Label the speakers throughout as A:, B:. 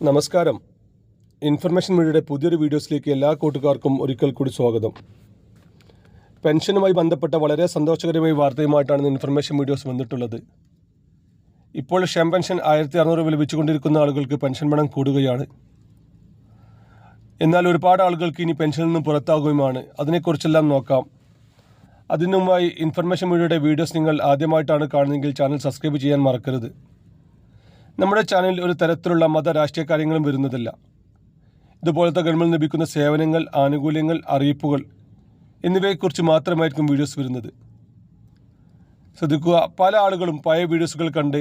A: നമസ്കാരം. ഇൻഫർമേഷൻ മീഡിയയുടെ പുതിയൊരു വീഡിയോസിലേക്ക് എല്ലാ കൂട്ടുകാർക്കും ഒരിക്കൽ കൂടി സ്വാഗതം. പെൻഷനുമായി ബന്ധപ്പെട്ട വളരെ സന്തോഷകരമായ വാർത്തയുമായിട്ടാണ് ഇൻഫർമേഷൻ വീഡിയോസ് വന്നിട്ടുള്ളത്. ഇപ്പോൾ ക്ഷേമ പെൻഷൻ ആയിരത്തി അറുന്നൂറ് രൂപ ലഭിച്ചുകൊണ്ടിരിക്കുന്ന ആളുകൾക്ക് പെൻഷൻ പണം കൂടുകയാണ്. എന്നാൽ ഒരുപാട് ആളുകൾക്ക് ഇനി പെൻഷനിൽ നിന്നും പുറത്താകുകയുമാണ്. അതിനെക്കുറിച്ചെല്ലാം നോക്കാം. അതിനുമായി ഇൻഫർമേഷൻ മീഡിയയുടെ വീഡിയോസ് നിങ്ങൾ ആദ്യമായിട്ടാണ് കാണുന്നതെങ്കിൽ ചാനൽ സബ്സ്ക്രൈബ് ചെയ്യാൻ മറക്കരുത്. നമ്മുടെ ചാനലിൽ ഒരു തരത്തിലുള്ള മത രാഷ്ട്രീയ കാര്യങ്ങളും വരുന്നതല്ല. ഇതുപോലത്തെ ഗവൺമെന്റ് ലഭിക്കുന്ന സേവനങ്ങൾ ആനുകൂല്യങ്ങൾ അറിയിപ്പുകൾ എന്നിവയെക്കുറിച്ച് മാത്രമായിരിക്കും വീഡിയോസ് വരുന്നത്. ശ്രദ്ധിക്കുക പല ആളുകളും പഴയ വീഡിയോസുകൾ കണ്ട്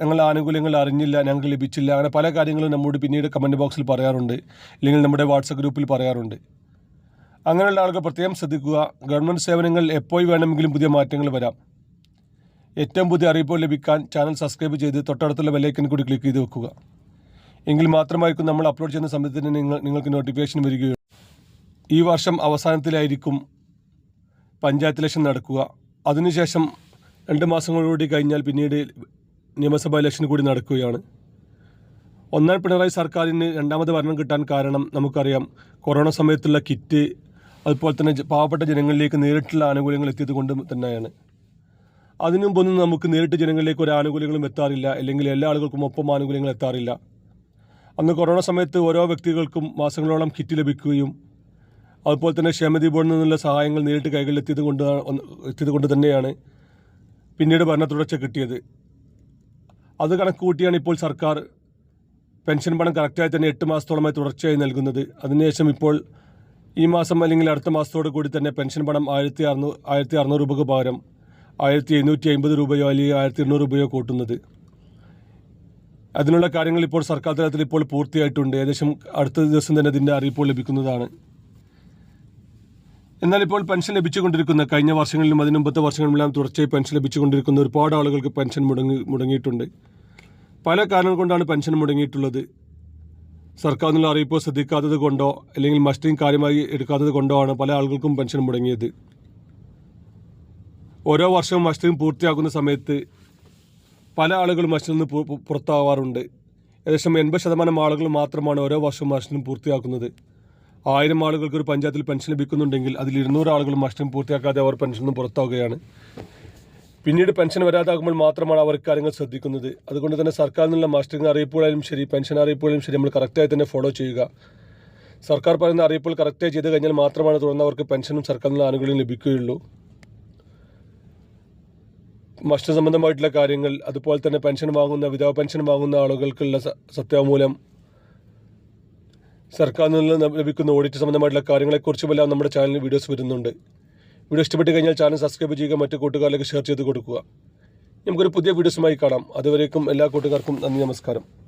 A: ഞങ്ങൾ ആനുകൂല്യങ്ങൾ അറിഞ്ഞില്ല ഞങ്ങൾക്ക് ലഭിച്ചില്ല അങ്ങനെ പല കാര്യങ്ങളും നമ്മോട് പിന്നീട് കമന്റ് ബോക്സിൽ പറയാറുണ്ട് അല്ലെങ്കിൽ നമ്മുടെ വാട്സപ്പ് ഗ്രൂപ്പിൽ പറയാറുണ്ട്. അങ്ങനെയുള്ള ആളുകൾ പ്രത്യേകം ശ്രദ്ധിക്കുക ഗവൺമെന്റ് സേവനങ്ങൾ എപ്പോൾ വേണമെങ്കിലും പുതിയ മാറ്റങ്ങൾ വരാം. ഏറ്റവും പുതിയ അറിയിപ്പ് ലഭിക്കാൻ ചാനൽ സബ്സ്ക്രൈബ് ചെയ്ത് തൊട്ടടുത്തുള്ള ബെല്ലൈക്കൻ കൂടി ക്ലിക്ക് ചെയ്ത് വെക്കുക. എങ്കിൽ മാത്രമായിരിക്കും നമ്മൾ അപ്ലോഡ് ചെയ്യുന്ന സമയത്ത് നിങ്ങൾ നിങ്ങൾക്ക് നോട്ടിഫിക്കേഷൻ വരികയുള്ളൂ. ഈ വർഷം അവസാനത്തിലായിരിക്കും പഞ്ചായത്ത് ഇലക്ഷൻ നടക്കുക. അതിനുശേഷം രണ്ട് മാസങ്ങളോടി കഴിഞ്ഞാൽ പിന്നീട് നിയമസഭാ ഇലക്ഷൻ കൂടി നടക്കുകയാണ്. ഒന്നാം പിണറായി സർക്കാരിന് രണ്ടാമത് ഭരണം കിട്ടാൻ കാരണം നമുക്കറിയാം കൊറോണ സമയത്തുള്ള കിറ്റ് അതുപോലെ തന്നെ പാവപ്പെട്ട ജനങ്ങളിലേക്ക് നേരിട്ടുള്ള ആനുകൂല്യങ്ങൾ എത്തിയത് കൊണ്ട് തന്നെയാണ്. അതിനു പൊന്നും നമുക്ക് നേരിട്ട് ജനങ്ങളിലേക്ക് ഒരു ആനുകൂല്യങ്ങളും എത്താറില്ല അല്ലെങ്കിൽ എല്ലാ ആളുകൾക്കും ഒപ്പം ആനുകൂല്യങ്ങൾ എത്താറില്ല. അന്ന് കൊറോണ സമയത്ത് ഓരോ വ്യക്തികൾക്കും മാസങ്ങളോളം കിറ്റ് ലഭിക്കുകയും അതുപോലെ തന്നെ ക്ഷേമതി ബോർഡിൽ നിന്നുള്ള സഹായങ്ങൾ നേരിട്ട് കൈകളിൽ എത്തിയത് കൊണ്ട് എത്തിയത് കൊണ്ട് തന്നെയാണ് പിന്നീട് ഭരണ തുടർച്ച കിട്ടിയത്. അത് കണക്ക് കൂട്ടിയാണ് ഇപ്പോൾ സർക്കാർ പെൻഷൻ പണം കറക്റ്റായി തന്നെ എട്ട് മാസത്തോളമായി തുടർച്ചയായി നൽകുന്നത്. അതിനുശേഷം ഇപ്പോൾ ഈ മാസം അല്ലെങ്കിൽ അടുത്ത മാസത്തോടു കൂടി തന്നെ പെൻഷൻ പണം ആയിരത്തി അറുന്നൂറ് ആയിരത്തി അറുന്നൂറ് രൂപക്ക് പകരം ആയിരത്തി എഴുന്നൂറ്റി അമ്പത് രൂപയോ അല്ലെങ്കിൽ ആയിരത്തി എണ്ണൂറ് രൂപയോ കൂട്ടുന്നത്. അതിനുള്ള കാര്യങ്ങൾ ഇപ്പോൾ സർക്കാർ തലത്തിൽ ഇപ്പോൾ പൂർത്തിയായിട്ടുണ്ട്. ഏകദേശം അടുത്ത ദിവസം തന്നെ അതിന്റെ അറിയിപ്പോൾ ലഭിക്കുന്നതാണ്. എന്നാൽ ഇപ്പോൾ പെൻഷൻ ലഭിച്ചുകൊണ്ടിരിക്കുന്ന കഴിഞ്ഞ വർഷങ്ങളിലും അതിന് മുമ്പത്തെ വർഷങ്ങളിലെല്ലാം തുടർച്ചയായി പെൻഷൻ ലഭിച്ചുകൊണ്ടിരിക്കുന്ന ഒരുപാട് ആളുകൾക്ക് പെൻഷൻ മുടങ്ങി മുടങ്ങിയിട്ടുണ്ട്. പല കാരണങ്ങൾ കൊണ്ടാണ് പെൻഷൻ മുടങ്ങിയിട്ടുള്ളത്. സർക്കാർ നിന്നുള്ള അറിയിപ്പോ ശ്രദ്ധിക്കാത്തത് കൊണ്ടോ അല്ലെങ്കിൽ മസ്റ്റിംഗ് കാര്യമായി എടുക്കാത്തത് കൊണ്ടോ ആണ് പല ആളുകൾക്കും പെൻഷൻ മുടങ്ങിയത്. ഓരോ വർഷവും മഷ്ടും പൂർത്തിയാക്കുന്ന സമയത്ത് പല ആളുകളും മസ്റ്റിൽ നിന്ന് പുറത്താവാറുണ്ട്. ഏകദേശം എൺപത് ശതമാനം ആളുകൾ മാത്രമാണ് ഓരോ വർഷവും മസ്റ്റിംഗ് പൂർത്തിയാക്കുന്നത്. ആയിരം ആളുകൾക്ക് ഒരു പഞ്ചായത്തിൽ പെൻഷൻ ലഭിക്കുന്നുണ്ടെങ്കിൽ അതിൽ ഇരുന്നൂറ് ആളുകളും മഷ്ടും പൂർത്തിയാക്കാതെ അവർ പെൻഷനിൽ നിന്ന് പുറത്താവുകയാണ്. പിന്നീട് പെൻഷൻ വരാതാകുമ്പോൾ മാത്രമാണ് അവർ കാര്യങ്ങൾ ശ്രദ്ധിക്കുന്നത്. അതുകൊണ്ട് തന്നെ സർക്കാരിൽ നിന്നുള്ള മാസ്റ്ററിംഗ് അറിയിപ്പുകളായാലും ശരി പെൻഷൻ അറിയിപ്പുകളായാലും ശരി നമ്മൾ കറക്റ്റായി തന്നെ ഫോളോ ചെയ്യുക. സർക്കാർ പറയുന്ന അറിയിപ്പുകൾ കറക്റ്റായി ചെയ്ത് കഴിഞ്ഞാൽ മാത്രമാണ് തുടർന്ന് അവർക്ക് പെൻഷനും സർക്കാരിൽ നിന്ന് ആനുകൂല്യം ലഭിക്കുകയുള്ളൂ. മസ്റ്റ് സംബന്ധമായിട്ടുള്ള കാര്യങ്ങൾ അതുപോലെ തന്നെ പെൻഷൻ വാങ്ങുന്ന വിധവ പെൻഷൻ വാങ്ങുന്ന ആളുകൾക്കുള്ള സത്യവാങ്മൂലം സർക്കാരിൽ നിന്ന് ലഭിക്കുന്ന ഓഡിറ്റ് സംബന്ധമായിട്ടുള്ള കാര്യങ്ങളെക്കുറിച്ചുമെല്ലാം നമ്മുടെ ചാനലിൽ വീഡിയോസ് വരുന്നുണ്ട്. വീഡിയോ ഇഷ്ടപ്പെട്ട് കഴിഞ്ഞാൽ ചാനൽ സബ്സ്ക്രൈബ് ചെയ്യുക മറ്റു കൂട്ടുകാരിലേക്ക് ഷെയർ ചെയ്ത് കൊടുക്കുക. നമുക്കൊരു പുതിയ വീഡിയോസുമായി കാണാം. അതുവരേക്കും എല്ലാ കൂട്ടുകാർക്കും നന്ദി നമസ്കാരം.